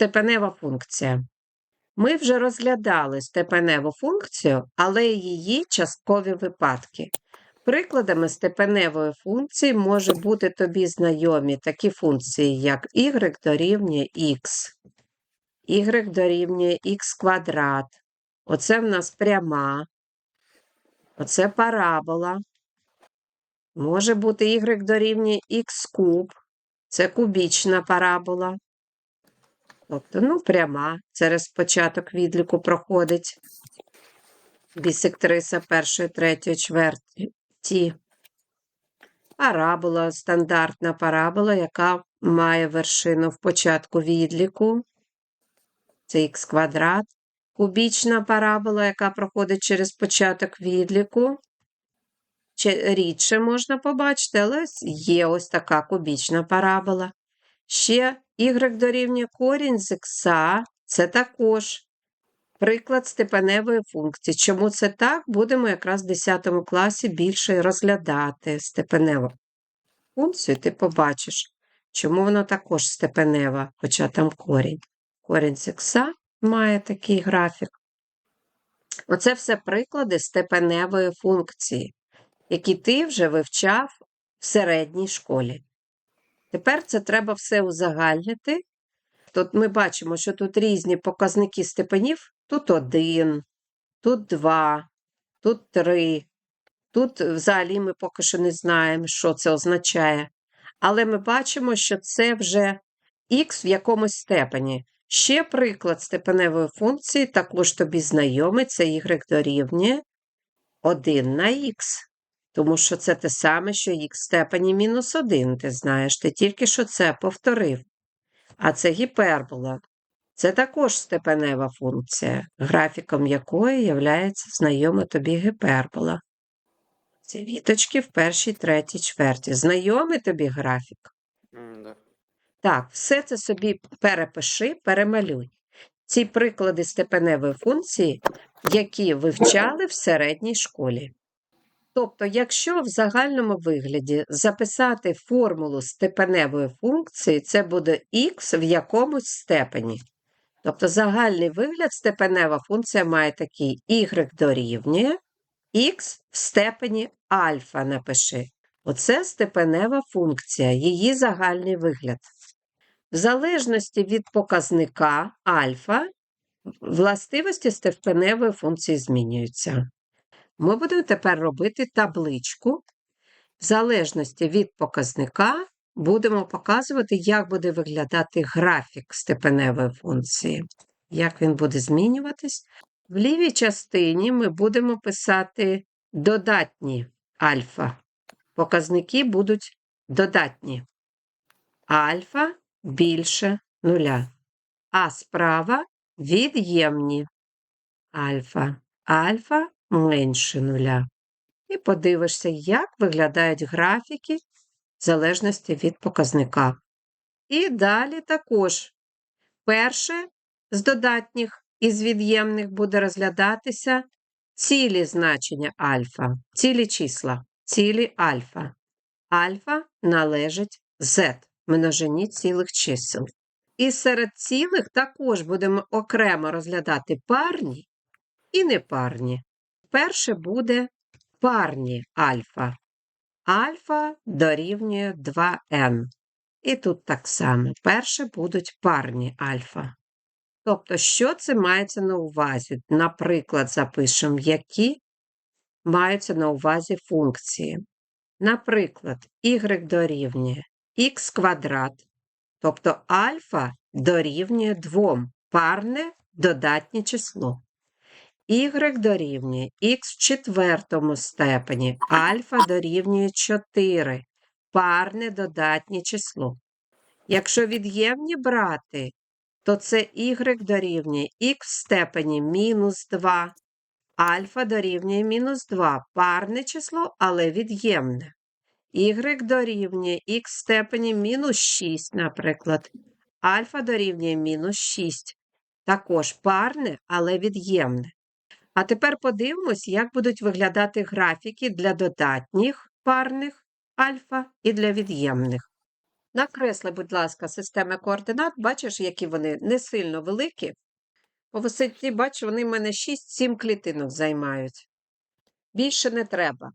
Степенева функція. Ми вже розглядали степеневу функцію, але її часткові випадки. Прикладами степеневої функції може бути тобі знайомі такі функції, як y дорівнює x, y дорівнює x квадрат. Оце в нас пряма, оце парабола. Може бути y дорівнює x куб, це кубічна парабола. Тобто, ну, пряма, через початок відліку проходить бісектриса першої, третьої, чверті. Парабола, стандартна парабола, яка має вершину в початку відліку. Це х квадрат. Кубічна парабола, яка проходить через початок відліку. Рідше можна побачити, але є ось така кубічна парабола. Ще y дорівнює корінь з х, це також приклад степеневої функції. Чому це так, будемо якраз в 10 класі більше розглядати степеневу функцію, ти побачиш, чому вона також степенева, хоча там корінь. Корінь з х має такий графік. Оце все приклади степеневої функції, які ти вже вивчав в середній школі. Тепер це треба все узагальнити. Тут ми бачимо, що тут різні показники степенів. Тут один, тут два, тут три. Тут взагалі ми поки що не знаємо, що це означає. Але ми бачимо, що це вже х в якомусь степені. Ще приклад степеневої функції, також тобі знайомий, це y дорівнює 1 на х. Тому що це те саме, що х в степені мінус 1, ти знаєш, ти тільки що це повторив. А це гіпербола. Це також степенева функція, графіком якої є знайома тобі гіпербола. Ці віточки в першій, третій, чверті. Знайомий тобі графік? Да. Так, все це собі перепиши, перемалюй. Ці приклади степеневої функції, які вивчали в середній школі. Тобто, якщо в загальному вигляді записати формулу степеневої функції, це буде х в якомусь степені. Тобто загальний вигляд степенева функція має такий y дорівнює х в степені альфа напиши. Оце степенева функція, її загальний вигляд. В залежності від показника альфа, властивості степеневої функції змінюються. Ми будемо тепер робити табличку. В залежності від показника будемо показувати, як буде виглядати графік степеневої функції, як він буде змінюватись. В лівій частині ми будемо писати додатні альфа. Показники будуть додатні. Альфа більше нуля. А справа від'ємні. Альфа. Альфа менше нуля. І подивишся, як виглядають графіки в залежності від показника. І далі також перше з додатніх із від'ємних буде розглядатися цілі значення альфа, цілі числа, цілі альфа. Альфа належить z, множині цілих чисел. І серед цілих також будемо окремо розглядати парні і непарні. Перше буде парні альфа. Альфа дорівнює 2n. І тут так само. Перше будуть парні альфа. Тобто, що це мається на увазі? Наприклад, запишемо, які маються на увазі функції. Наприклад, y дорівнює х квадрат, тобто альфа дорівнює 2, парне додатнє число. Y дорівнює х в четвертому степені, альфа дорівнює 4, парне додатнє число. Якщо від'ємні брати, то це y дорівнює х в степені мінус 2, альфа дорівнює мінус 2, парне число, але від'ємне. y дорівнює х в степені мінус 6, наприклад. Альфа дорівнює мінус 6. Також парне, але від'ємне. А тепер подивимось, як будуть виглядати графіки для додатніх парних альфа і для від'ємних. Накресли, будь ласка, системи координат. Бачиш, які вони не сильно великі. По висоті, бачу, вони в мене 6-7 клітинок займають. Більше не треба.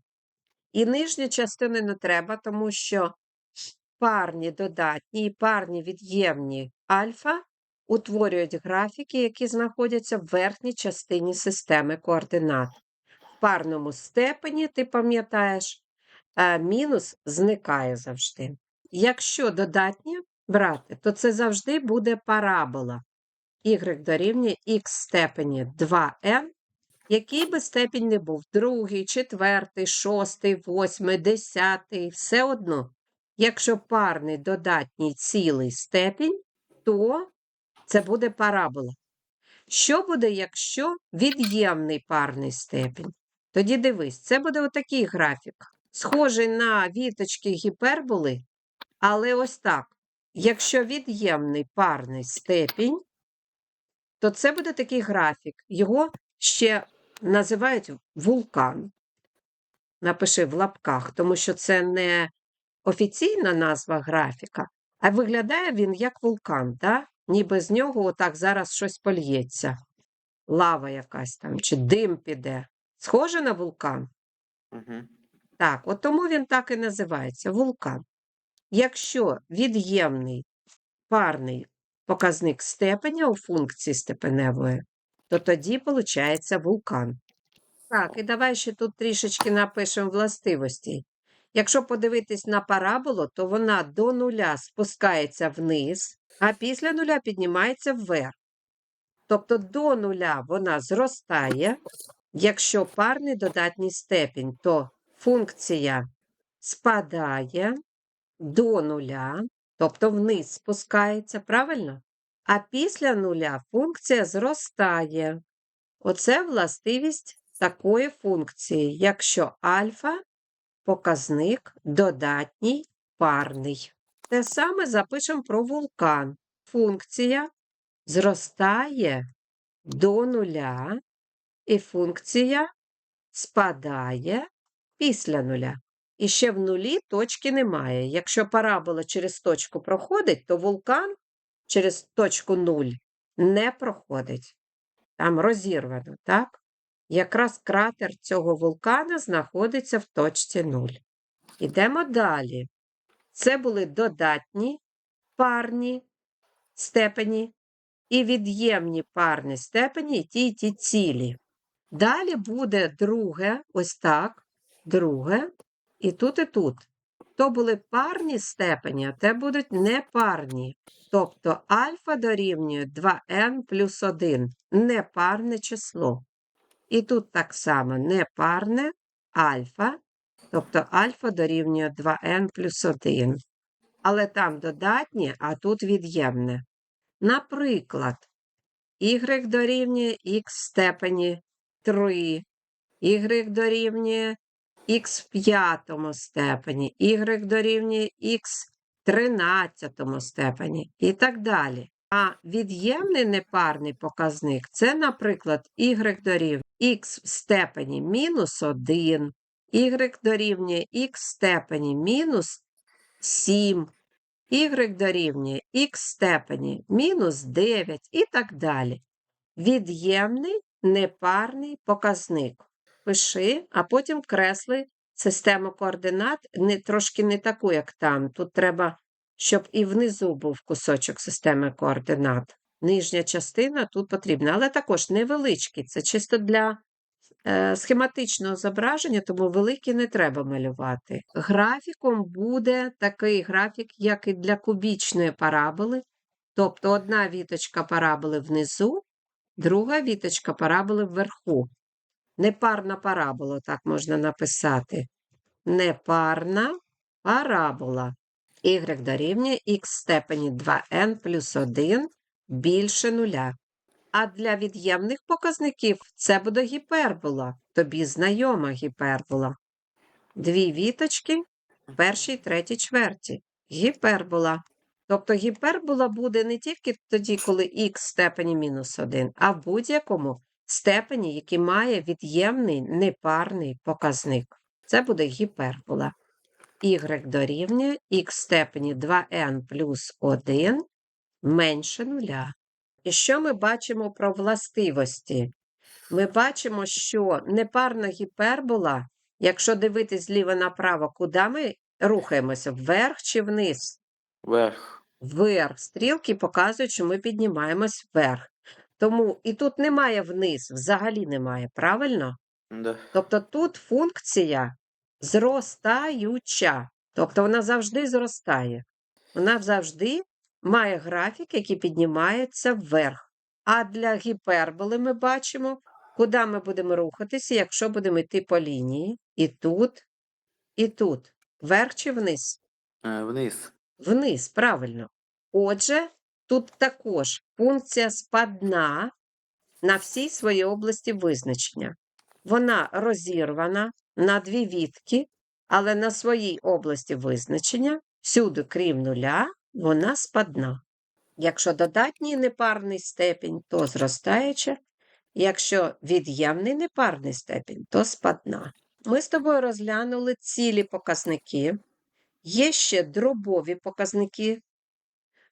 І нижні частини не треба, тому що парні додатні і парні від'ємні альфа утворюють графіки, які знаходяться в верхній частині системи координат. В парному степені, ти пам'ятаєш, е, мінус зникає завжди. Якщо додатні брати, то це завжди буде парабола. y дорівнює х степені 2n, який би степінь не був, другий, четвертий, шостий, восьмий, десятий, все одно. Якщо парний додатній цілий степінь, то це буде парабола. Що буде, якщо від'ємний парний степінь? Тоді дивись, це буде отакий графік, схожий на віточки гіперболи, але ось так. Якщо від'ємний парний степінь, то це буде такий графік. Його ще називають вулкан. Напиши в лапках, тому що це не офіційна назва графіка, а виглядає він як вулкан, да? Ніби з нього отак зараз щось польється. Лава якась там, чи дим піде. Схоже на вулкан? Угу. Так, от тому він так і називається вулкан. Якщо від'ємний парний показник степеня у функції степеневої, то тоді виходить вулкан. Так, і давай ще тут трішечки напишемо властивості. Якщо подивитись на параболу, то вона до нуля спускається вниз, а після нуля піднімається вверх. Тобто до нуля вона зростає. Якщо парний додатній степінь, то функція спадає до нуля, тобто вниз спускається, правильно? А після нуля функція зростає. Оце властивість такої функції, якщо альфа показник додатній парний. Те саме запишемо про вулкан. Функція зростає до нуля, і функція спадає після нуля. І ще в нулі точки немає. Якщо парабола через точку проходить, то вулкан через точку 0 не проходить. Там розірвано, так? Якраз кратер цього вулкана знаходиться в точці 0. Ідемо далі. Це були додатні парні степені і від'ємні парні степені, і ті, і ті цілі. Далі буде друге, ось так, друге, і тут, і тут. То були парні степені, а те будуть непарні. Тобто альфа дорівнює 2n плюс 1, непарне число. І тут так само непарне альфа, тобто альфа дорівнює 2n плюс 1. Але там додатнє, а тут від'ємне. Наприклад, y дорівнює х в степені 3, y дорівнює х в п'ятому степені, y дорівнює х в тринадцятому степені і так далі. А від'ємний непарний показник це, наприклад, y дорівнює х в степені мінус 1, y дорівнює х степені мінус 7, y дорівнює х степені мінус 9 і так далі. Від'ємний непарний показник. Пиши, а потім кресли систему координат не, трошки не таку, як там. Тут треба, щоб і внизу був кусочок системи координат. Нижня частина тут потрібна, але також невеличкий. Це чисто для схематичного зображення, тому великий не треба малювати. Графіком буде такий графік, як і для кубічної параболи. Тобто одна віточка параболи внизу, друга віточка параболи вверху. Непарна парабола, так можна написати. Непарна парабола. Y дорівнює х степені 2n плюс 1 більше нуля. А для від'ємних показників це буде гіпербола. Тобі знайома гіпербола. Дві віточки в першій, третій чверті. Гіпербола. Тобто гіпербола буде не тільки тоді, коли х степені мінус 1, а в будь-якому степені, який має від'ємний непарний показник. Це буде гіпербола. y дорівнює х степені 2n плюс 1 менше нуля. І що ми бачимо про властивості? Ми бачимо, що непарна гіпербола, якщо дивитись зліва направо, куди ми рухаємося? Вверх чи вниз? Вверх. Вверх. Стрілки показують, що ми піднімаємось вверх. Тому і тут немає вниз, взагалі немає, правильно? Да. Тобто тут функція зростаюча. Тобто вона завжди зростає. Вона завжди має графік, який піднімається вверх. А для гіперболи ми бачимо, куди ми будемо рухатися, якщо будемо йти по лінії. І тут, і тут. Вверх чи вниз? Е, Вниз. Вниз, правильно. Отже, тут також функція спадна на всій своїй області визначення. Вона розірвана на дві відки, але на своїй області визначення, всюди, крім нуля, вона спадна. Якщо додатній непарний степінь, то зростаюча, якщо від'ємний непарний степінь, то спадна. Ми з тобою розглянули цілі показники. Є ще дробові показники,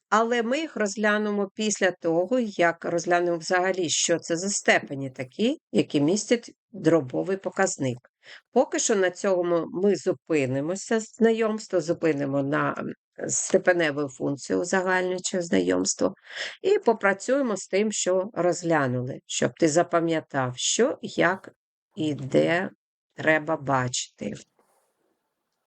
але ми їх розглянемо після того, як розглянемо взагалі, що це за степені такі, які містять дробовий показник. Поки що на цьому ми зупинимося знайомство, зупинимо на степеневу функцію узагальнююче знайомство, і попрацюємо з тим, що розглянули, щоб ти запам'ятав, що, як і де треба бачити.